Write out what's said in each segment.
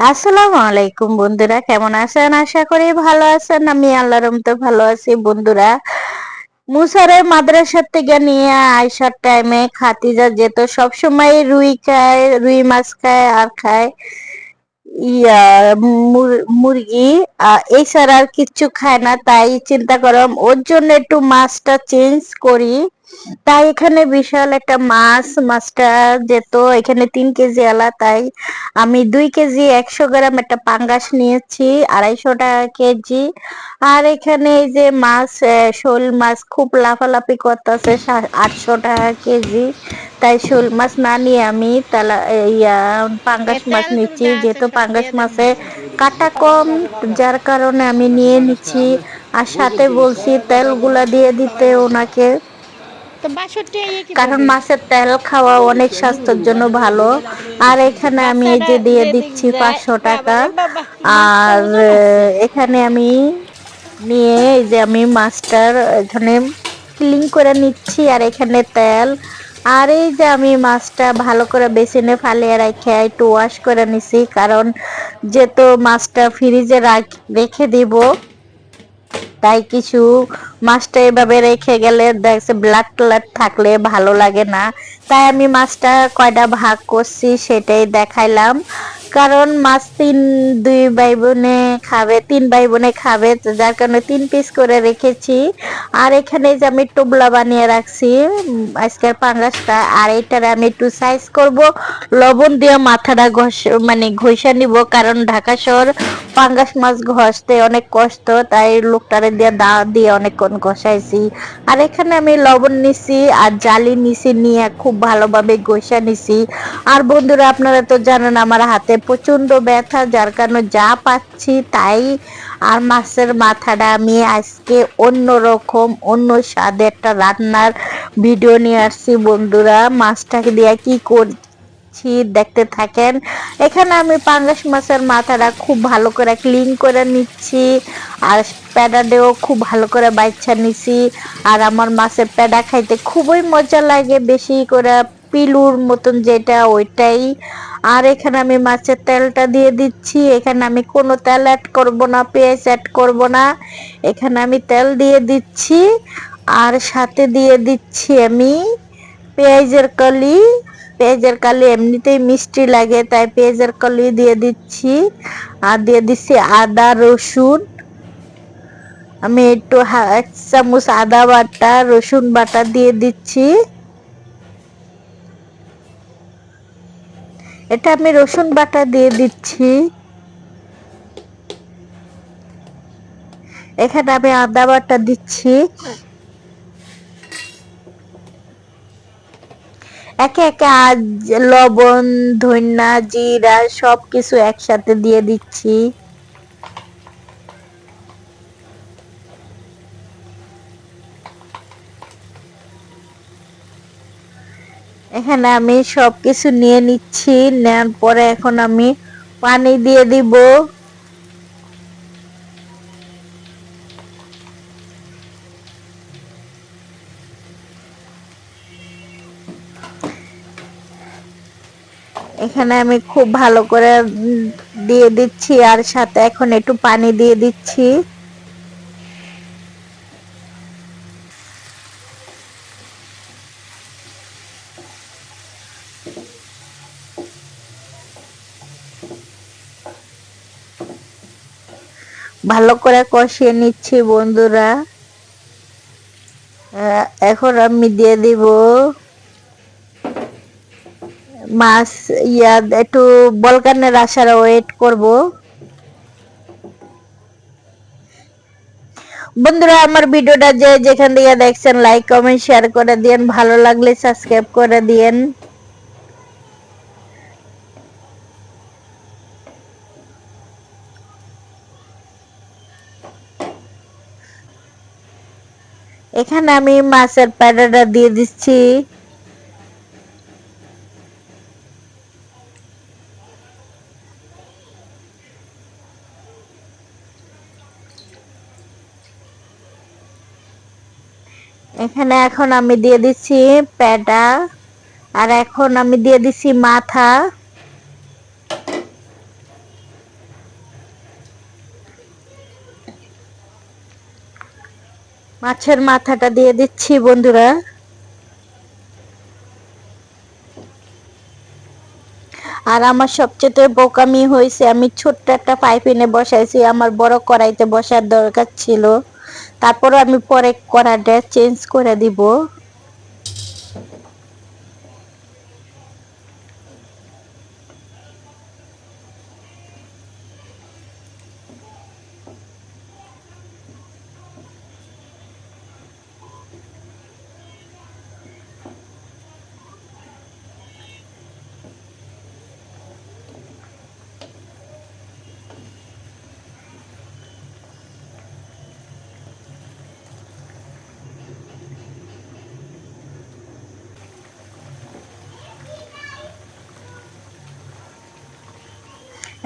আসসালামু আলাইকুম বন্ধুরা, কেমন আছেন? আশা করি ভালো আছেন। আমি আল্লাহর রহমতে ভালো আছি বন্ধুরা। মুসারের মাদ্রাসার থেকে নিয়ে আইসার টাইমে খাতিজা যেত সবসময় রুই খায়, রুই মাছ খায়, আর খায়। ইয়া মুরগি এছাড়া আর কিচ্ছু খায় না, তাই চিন্তা করলাম, ওর জন্য একটু মাছটা চেঞ্জ করি। তাই এখানে বিশাল একটা মাছ মাছটা যেত এখানে তিন কেজি আলা তাই আমি দুই কেজি একশো গ্রাম একটা পাঙ্গাস নিয়েছি আড়াইশো টাকা কেজি। আর এখানে এই যে মাছ শোল মাছ খুব লাফালাফি করতেছে আটশো টাকা কেজি। তাই শোল মাছ না নিয়ে আমি তালা ইয়া পাঙ্গাস মাছ নিচ্ছি যেহেতু পাঙ্গাস মাছে কাটা কম যার কারণে আমি নিয়ে নিচ্ছি। আর সাথে বলছি তেলগুলা দিয়ে দিতে ওনাকে। কারণ মাছের তেল খাওয়া অনেক স্বাস্থ্যের জন্য ভালো। আর এখানে আমি এই যে দিয়ে দিচ্ছি পাঁচশো টাকা। আর এখানে আমি নিয়ে এই যে আমি মাছটার এখানে ক্লিন করে নিচ্ছি আর এখানে তেল। আর এই যে আমি মাছটা ভালো করে বেসিনে ফালিয়ে রেখে একটু ওয়াশ করে নিছি। কারণ যেহেতু মাছটা ফ্রিজে রাখ রেখে দিব তাই কিছু মাছটা এভাবে রেখে গেলে দেখছে ব্ল্যাক কালার থাকলে ভালো লাগে না। তাই আমি মাছটা কয়টা ভাগ করছি সেটাই দেখাইলাম। কারণ মাছ তিন, দুই ভাই বোনে খাবে, তিন ভাই বোনে খাবে যার কারণে তিন পিস করে রেখেছি। আর এখানে যে আমি টোবলা বানিয়ে রাখছি, আজকের পাঙ্গাসটা, আর এটার আমি একটু সাইজ করব। লবণ দিয়ে মাথাটা ঘষ মানে ঘষা নিব, কারণ ঢাকা শহর পাঙ্গাস মাছ ঘষতে অনেক কষ্ট, তাই লোকটারে দিয়ে দা, দিয়ে অনেকক্ষণ ঘষাইছি। আর এখানে আমি লবণ নিছি আর জালি নিছি নিয়ে খুব ভালোভাবে ঘষা নিছি। আর বন্ধুরা, আপনারা তো জানেন আমার হাতে প্রচণ্ড ব্যথা, যার কারণে যা পাচ্ছি তাই। আর মাছের মাথাটা আমি আজকে অন্য রকম অন্য স্বাদে একটা রান্নার ভিডিও নিয়ে আসছি বন্ধুরা। মাছটাকে দিয়ে কি করছি দেখতে থাকেন। এখানে আমি পাঙ্গাস মাছের মাথাটা খুব ভালো করে ক্লিন করে নিচ্ছি, আর প্যাডাডেও খুব ভালো করে বাচ্চা নিছি। আর আমার মাছের প্যাডা খাইতে খুবই মজা লাগে, বেশি করে পিলুর মতন যেটা, ওইটাই। আর এখানে আমি মাছের তেলটা দিয়ে দিচ্ছি, এখানে আমি কোনো তেল অ্যাড করব না, পেঁয়াজ অ্যাড করব না। এখানে আমি তেল দিয়ে দিচ্ছি, আর সাথে দিয়ে দিচ্ছি আমি পেঁয়াজের কলি পেঁয়াজের কালি এমনিতেই মিষ্টি লাগে, তাই পেঁয়াজের কলি দিয়ে দিচ্ছি। আর দিয়ে দিচ্ছি আদা, রসুন। আমি একটু এক চামচ আদা বাটা, রসুন বাটা দিয়ে দিচ্ছি। এটা আমি রসুন বাটা দিয়ে দিচ্ছি। এখানে আমি আদা বাটা দিচ্ছি। একে একে আজ লবণ ধন্যা জিরা সব কিছু একসাথে দিয়ে দিচ্ছি। এখানে আমি সব কিছু নিয়ে নিচ্ছি নেওয়ার পরে এখন আমি পানি দিয়ে দিব। এখানে আমি খুব ভালো করে দিয়ে দিচ্ছি আর সাথে এখন একটু পানি দিয়ে দিচ্ছি। ভালো করে কষিয়ে নিচ্ছি বন্ধুরা। এখন আমি দিয়ে দিব মাছ, ইয়া, একটু বলকানের আসার ওয়েট করব। বন্ধুরা, আমার ভিডিওটা যে যেখান থেকে দেখছেন লাইক কমেন্ট শেয়ার করে দিয়েন। ভালো লাগলে সাবস্ক্রাইব করে দিয়েন। এখানে আমি মাছের প্যাডাটা দিয়ে দিচ্ছি। এখানে এখন আমি দিয়ে দিচ্ছি প্যাডা, আর এখন আমি দিয়ে দিচ্ছি মাথা। মাছের মাথাটা দিয়ে দিচ্ছি বন্ধুরা। আর আমার সবচেয়ে বোকামি হয়েছে, আমি ছোট্ট একটা পাইপিনে বসাইছি, আমার বড় কড়াইতে বসার দরকার ছিল। তারপর আমি পরে করা ড্রেস চেঞ্জ করে দিব।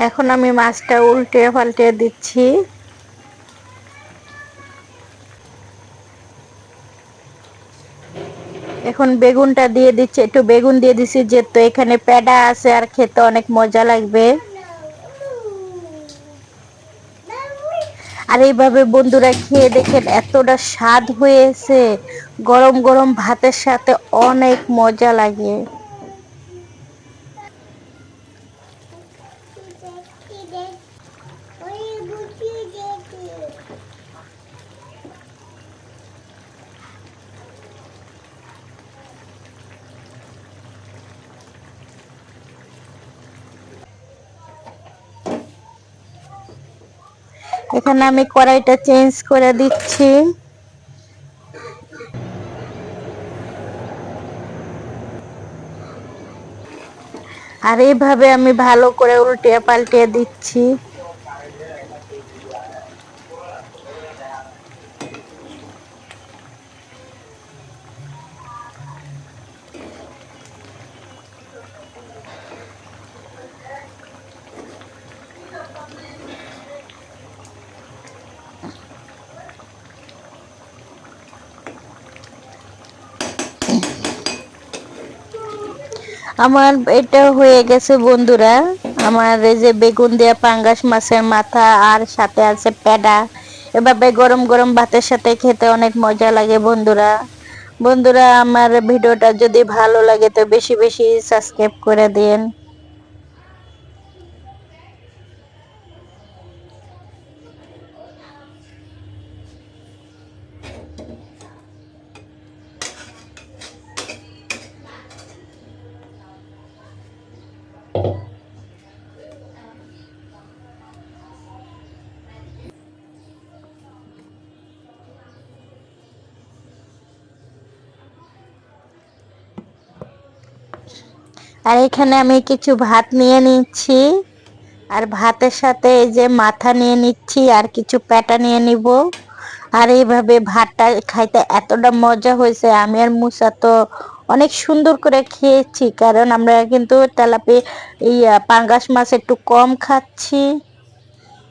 এখন আমি মাছটা উল্টে পাল্টে দিচ্ছি। এখন বেগুনটা দিয়ে দিচ্ছি, একটু বেগুন দিয়ে দিচ্ছি যেহেতু এখানে প্যাডা আছে আর খেতে অনেক মজা লাগবে। আর এইভাবে বন্ধুরা খেয়ে দেখেন, এতটা স্বাদ হয়েছে। গরম গরম ভাতের সাথে অনেক মজা লাগে। এখানে আমি কড়াইটা চেঞ্জ করে দিচ্ছি। আর এইভাবে আমি ভালো করে উল্টে পাল্টে দিচ্ছি। আমার এটা হয়ে গেছে বন্ধুরা। আমার এই যে বেগুন দিয়া পাঙ্গাস মাছের মাথা আর সাথে আছে প্যাডা এভাবে গরম গরম ভাতের সাথে খেতে অনেক মজা লাগে বন্ধুরা। বন্ধুরা, আমার ভিডিওটা যদি ভালো লাগে তো বেশি বেশি সাবস্ক্রাইব করে দিন। আর এখানে আমি কিছু ভাত নিয়ে নিচ্ছি। আর ভাতের সাথে এই যে মাথা নিয়ে নিচ্ছি আর কিছু প্যাটা নিয়ে নিব। আর এইভাবে ভাতটা খাইতে এতটা মজা হয়েছে। আমি আর মুসা তো অনেক সুন্দর করে খেয়েছি, কারণ আমরা কিন্তু তেলাপি, এই পাঙ্গাস মাছ একটু কম খাচ্ছি।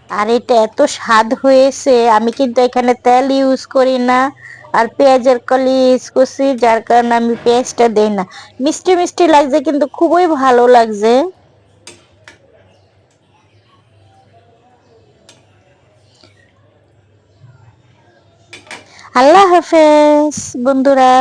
আর এটা এত স্বাদ হয়েছে। আমি কিন্তু এখানে তেল ইউজ করি না। আর পেঁয়াজের কলি, কুচি, যার কারণে আমি পেঁয়াজটা দেই না। মিষ্টি মিষ্টি লাগছে কিন্তু খুবই ভালো লাগছে। আল্লাহ হাফেজ, বন্ধুরা।